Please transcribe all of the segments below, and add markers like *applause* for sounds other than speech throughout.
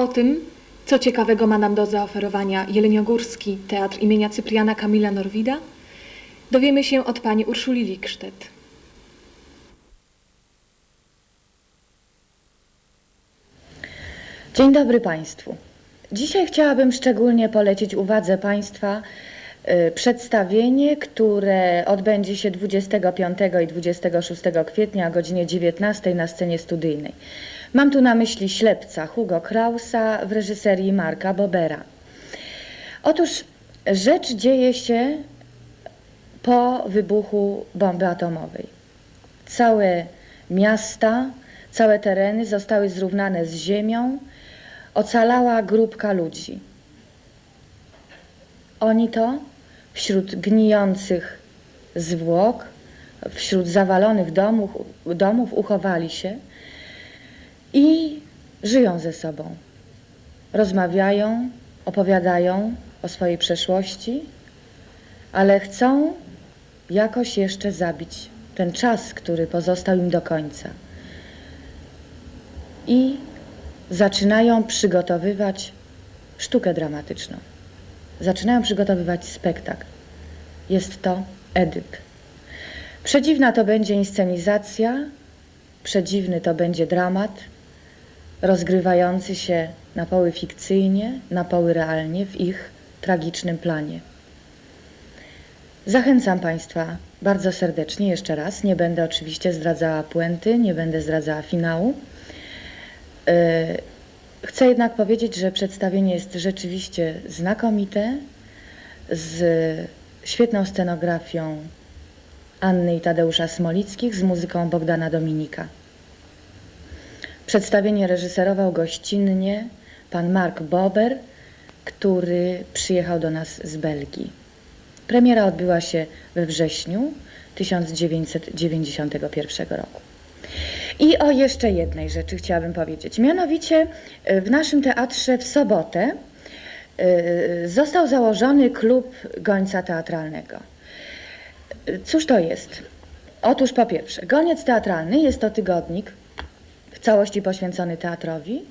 O tym, co ciekawego ma nam do zaoferowania Jeleniogórski Teatr imienia Cypriana Kamila Norwida, dowiemy się od pani Urszuli Liksztet. Dzień dobry Państwu. Dzisiaj chciałabym szczególnie polecić uwadze Państwa y, przedstawienie, które odbędzie się 25 i 26 kwietnia o godzinie 19 na scenie studyjnej. Mam tu na myśli Ślepca Hugo Krausa w reżyserii Marka Bobera. Otóż rzecz dzieje się po wybuchu bomby atomowej. Całe miasta, całe tereny zostały zrównane z ziemią. Ocalała grupka ludzi. Oni to wśród gnijących zwłok, wśród zawalonych domów, domów uchowali się i żyją ze sobą. Rozmawiają, opowiadają o swojej przeszłości, ale chcą jakoś jeszcze zabić ten czas, który pozostał im do końca. I zaczynają przygotowywać sztukę dramatyczną. Zaczynają przygotowywać spektakl. Jest to Edyp. Przedziwna to będzie inscenizacja, przedziwny to będzie dramat, rozgrywający się na poły fikcyjnie, na poły realnie w ich tragicznym planie. Zachęcam Państwa bardzo serdecznie jeszcze raz. Nie będę oczywiście zdradzała puenty, nie będę zdradzała finału. E, Chcę jednak powiedzieć, że przedstawienie jest rzeczywiście znakomite, z świetną scenografią Anny i Tadeusza Smolickich, z muzyką Bogdana Dominika. Przedstawienie reżyserował gościnnie pan Mark Bober, który przyjechał do nas z Belgii. Premiera odbyła się we wrześniu 1991 roku. I o jeszcze jednej rzeczy chciałabym powiedzieć. Mianowicie y, w naszym teatrze w sobotę y, został założony klub gońca teatralnego. Y, Cóż to jest? Otóż po pierwsze, Goniec Teatralny jest to tygodnik całości poświęcony teatrowi,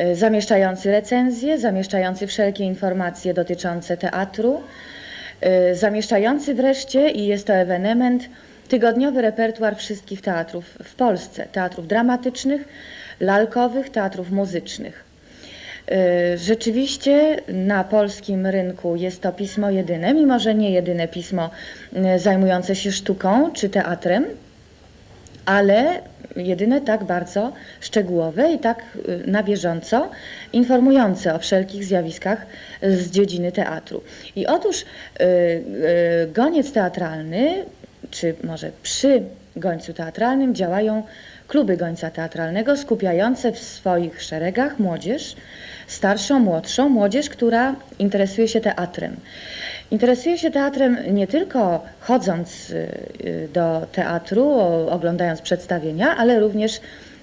y, zamieszczający recenzje, zamieszczający wszelkie informacje dotyczące teatru, y, zamieszczający wreszcie, i jest to ewenement, tygodniowy repertuar wszystkich teatrów w Polsce, teatrów dramatycznych, lalkowych, teatrów muzycznych. Y, Rzeczywiście na polskim rynku jest to pismo jedyne, mimo że nie jedyne pismo zajmujące się sztuką czy teatrem, ale jedyne tak bardzo szczegółowe i tak y, na bieżąco informujące o wszelkich zjawiskach z dziedziny teatru. I otóż y, y, goniec teatralny, czy może przy gońcu teatralnym działają kluby gońca teatralnego skupiające w swoich szeregach młodzież, starszą, młodszą, młodzież, która interesuje się teatrem. Interesuje się teatrem nie tylko chodząc y, y, do teatru, oglądając przedstawienia, ale również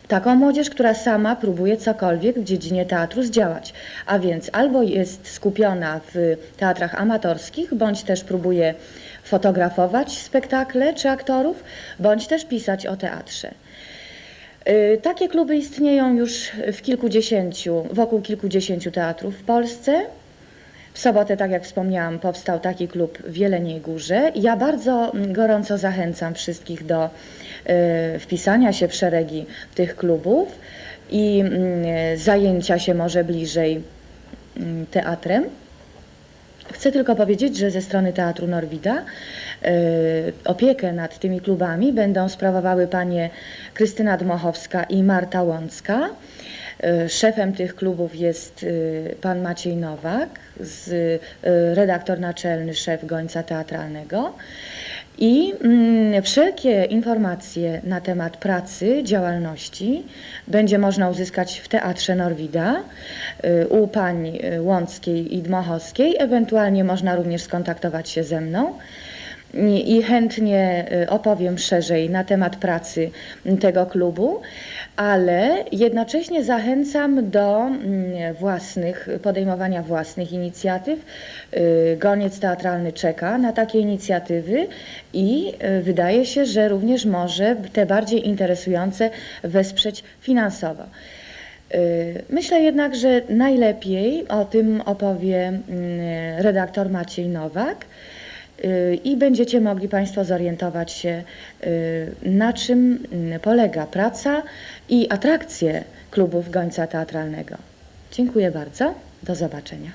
taką młodzież, która sama próbuje cokolwiek w dziedzinie teatru zdziałać. A więc albo jest skupiona w teatrach amatorskich, bądź też próbuje fotografować spektakle czy aktorów, bądź też pisać o teatrze. Y, Takie kluby istnieją już w kilkudziesięciu, wokół kilkudziesięciu teatrów w Polsce. W sobotę, tak jak wspomniałam, powstał taki klub w Jeleniej Górze. Ja bardzo gorąco zachęcam wszystkich do y, wpisania się w szeregi tych klubów i mm, zajęcia się może bliżej mm, teatrem. Chcę tylko powiedzieć, że ze strony Teatru Norwida e, opiekę nad tymi klubami będą sprawowały panie Krystyna Dmochowska i Marta Łącka. E, Szefem tych klubów jest e, pan Maciej Nowak, z, e, redaktor naczelny, szef Gońca Teatralnego. I mm, wszelkie informacje na temat pracy, działalności będzie można uzyskać w Teatrze Norwida u y, Łąckiej i Dmochowskiej. Ewentualnie można również skontaktować się ze mną i chętnie y, opowiem szerzej na temat pracy tego klubu, ale jednocześnie zachęcam do mm, własnych, podejmowania własnych inicjatyw. Y, Goniec Teatralny czeka na takie inicjatywy i y, wydaje się, że również może te bardziej interesujące wesprzeć finansowo. Myślę jednak, że najlepiej o tym opowie mm, redaktor Maciej Nowak i będziecie mogli Państwo zorientować się, y, na czym polega praca i atrakcje klubów Gońca Teatralnego. Dziękuję bardzo. Do zobaczenia.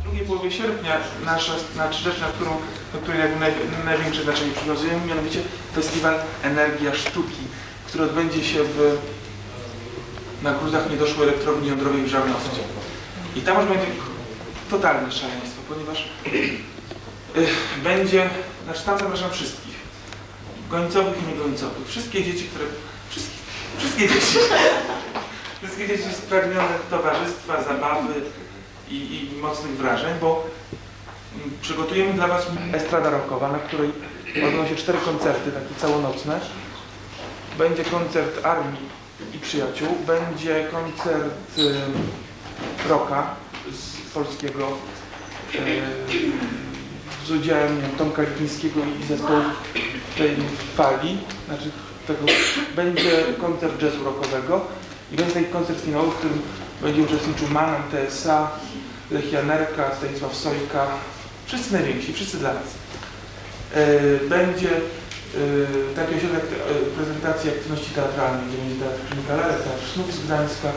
W drugiej połowie sierpnia nasza znaczy rzecz, na którą, do której naj, największe znaczenie przywiązujemy, mianowicie Festiwal Energia Sztuki, który odbędzie się w, na gruzach niedoszłej elektrowni jądrowej w Żarnowie. I tam już będzie totalne szaleństwo, ponieważ będzie, znaczy tam zapraszam wszystkich, gońcowych i niegońcowych, wszystkie dzieci, które, wszystkie, wszystkie dzieci, *laughs* wszystkie dzieci spragnione towarzystwa, zabawy, i, i mocnych wrażeń, bo mm, przygotujemy dla Was estrada rockowa, na której odbędą się cztery koncerty, takie całonocne. Będzie koncert Armii i Przyjaciół, będzie koncert y, rocka z polskiego y, z udziałem wiem, Tomka Lipińskiego i zespołu tej fali, znaczy tego, będzie koncert jazzu rockowego i będzie taki koncert finałowy, w którym będzie uczestniczył Manan, TSA, Lech Janerka, Stanisław Sojka, wszyscy najwięksi, wszyscy dla nas. E, Będzie e, taki ośrodek e, prezentacji aktywności teatralnej, gdzie będzie Teatr Klinika Lalek, Teatr Snów z Gdańska,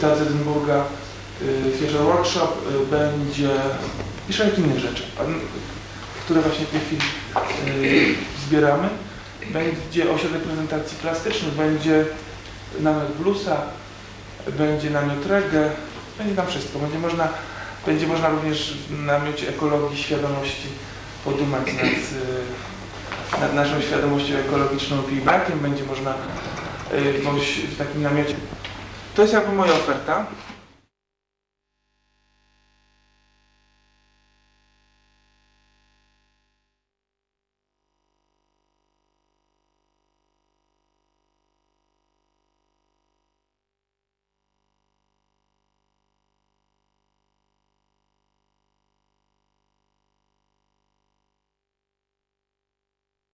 Teatr Edynburga, e, Theatre Workshop, będzie i szereg innych rzeczy, które właśnie w tej chwili e, zbieramy. Będzie ośrodek prezentacji plastycznych, będzie namiot bluesa, będzie namiot reggae, będzie tam wszystko. Będzie można, będzie można również w namiocie ekologii świadomości podumać nad, y, nad naszą świadomością ekologiczną jej brakiem. Będzie można y, bądź w takim namiocie. To jest jakby moja oferta.